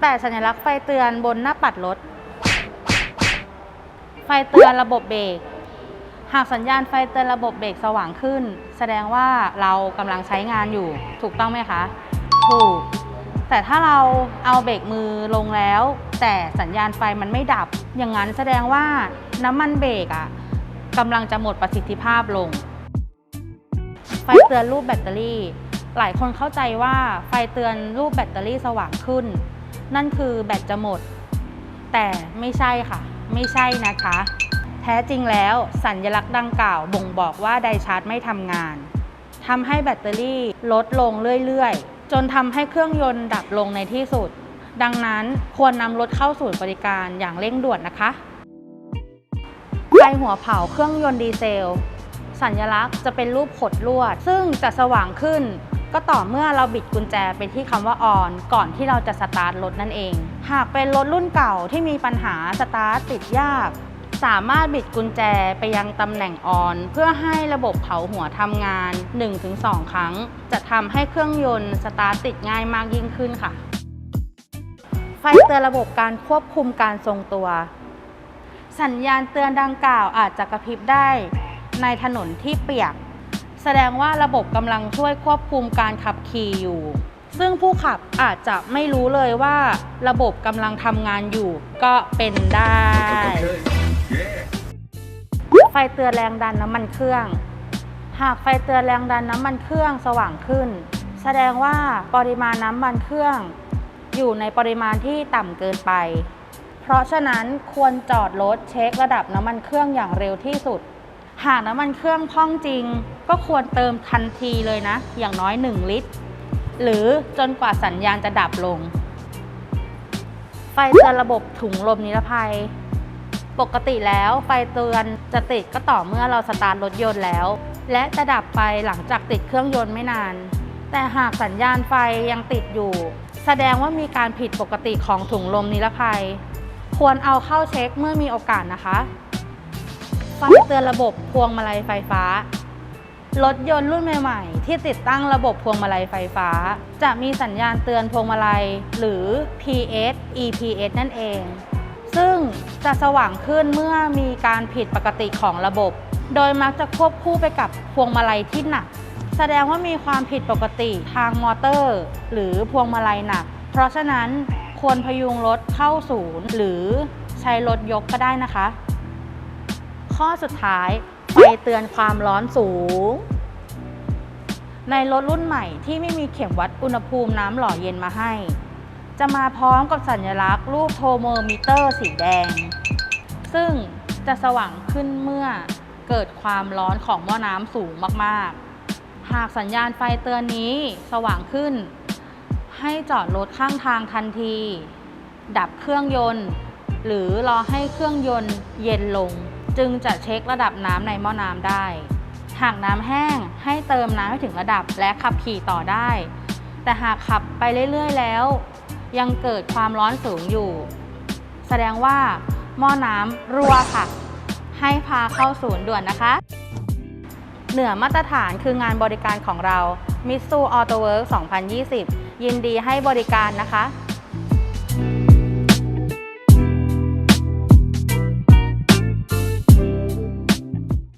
แปะสัญลักษณ์ไฟเตือนบนหน้าปัดรถ ไฟเตือนระบบเบรก หากสัญญาณไฟเตือนระบบเบรกสว่างขึ้น แสดงว่าเรากำลังใช้งานอยู่ ถูกต้องไหมคะ ถูก แต่ถ้าเราเอาเบรกมือลงแล้ว แต่สัญญาณไฟมันไม่ดับ อย่างนั้นแสดงว่าน้ำมันเบรกอะกำลังจะหมดประสิทธิภาพลง ไฟเตือนรูปแบตเตอรี่หลายคนเข้าใจว่าไฟเตือนรูปแบตเตอรี่สว่างขึ้น นั่นคือแบตจะหมด แต่ไม่ใช่ค่ะ ไม่ใช่นะคะ แท้จริงแล้วสัญลักษณ์ดังกล่าวบ่งบอกว่าไดชาร์จไม่ทำงานทำให้แบตเตอรี่ลดลงเรื่อยๆ จนทำให้เครื่องยนต์ดับลงในที่สุด ดังนั้นควรนำรถเข้าศูนย์บริการอย่างเร่งด่วนนะคะไฟหัวเผาเครื่องยนต์ดีเซล สัญลักษณ์จะเป็นรูปขดลวด ซึ่งจะสว่างขึ้น ก็ต่อเมื่อเราบิดกุญแจไปที่คำว่า on ก่อนที่เราจะสตาร์ทรถนั่นเอง หากเป็นรถรุ่นเก่าที่มีปัญหาสตาร์ทติดยาก สามารถบิดกุญแจไปยังตำแหน่ง on เพื่อให้ระบบเผาหัวทำงาน 1-2 ครั้ง จะทำให้เครื่องยนต์สตาร์ทติดง่ายมากยิ่งขึ้นค่ะ ไฟเตือนระบบการควบคุมการทรงตัว สัญญาณเตือนดังกล่าวอาจจะกระพริบได้ ในถนนที่เปียก แสดงว่าระบบกำลังช่วยควบคุมการขับขี่อยู่ ซึ่งผู้ขับอาจจะไม่รู้เลยว่าระบบกำลังทำงานอยู่ ก็เป็นได้ ไฟเตือนแรงดันน้ำมันเครื่อง หากไฟเตือนแรงดันน้ำมันเครื่องสว่างขึ้น แสดงว่าปริมาณน้ำมันเครื่อง อยู่ในปริมาณที่ต่ำเกินไป เพราะฉะนั้นควรจอดรถเช็คระดับน้ำมันเครื่องอย่างเร็วที่สุด หากน้ำมันเครื่องพ่องจริง ก็ควรเติมทันทีเลยนะ อย่างน้อย 1 ลิตร หรือจนกว่าสัญญาณจะดับลง ไฟเตือนระบบถุงลมนิรภัย ปกติแล้วไฟเตือนจะติดก็ต่อเมื่อเราสตาร์ทรถยนต์แล้ว และจะดับไปหลังจากติดเครื่องยนต์ไม่นาน แต่หากสัญญาณไฟยังติดอยู่ แสดงว่ามีการผิดปกติของถุงลมนิรภัย ควรเอาเข้าเช็คเมื่อมีโอกาสนะคะ ไฟเตือนระบบพวงมาลัยไฟฟ้ารถยนต์รุ่นใหม่ๆ ที่ติดตั้งระบบพวงมาลัยไฟฟ้า จะมีสัญญาณเตือนพวงมาลัย หรือ PS EPS นั่นเอง ซึ่งจะสว่างขึ้นเมื่อมีการผิดปกติของระบบ โดยมักจะควบคู่ไปกับพวงมาลัยที่หนัก แสดงว่ามีความผิดปกติทางมอเตอร์ หรือพวงมาลัยหนัก เพราะฉะนั้นควรพยุงรถเข้าศูนย์ หรือใช้รถยกก็ได้นะคะ ข้อสุดท้าย ไฟเตือนความร้อนสูง ในรถรุ่นใหม่ที่ไม่มีเข็มวัดอุณหภูมิน้ำหล่อเย็นมาให้ จะมาพร้อมกับสัญลักษณ์รูปโทโมมิเตอร์สีแดง ซึ่งจะสว่างขึ้นเมื่อเกิดความร้อนของหม้อน้ำสูงมากๆ หากสัญญาณไฟเตือนนี้สว่างขึ้น ให้จอดรถข้างทางทันที ดับเครื่องยนต์ หรือรอให้เครื่องยนต์เย็นลง จึงจะเช็คระดับน้ำในหม้อน้ำได้ หากน้ำแห้งให้เติมน้ำให้ถึงระดับและขับขี่ต่อได้ แต่หากขับไปเรื่อย ๆ แล้ว ยังเกิดความร้อนสูงอยู่ แสดงว่าหม้อน้ำรั่วค่ะ ให้พาเข้าศูนย์ด่วนนะคะ เหนือมาตรฐานคืองานบริการของเรา Mitsu Auto Work 2020 ยินดีให้บริการนะคะ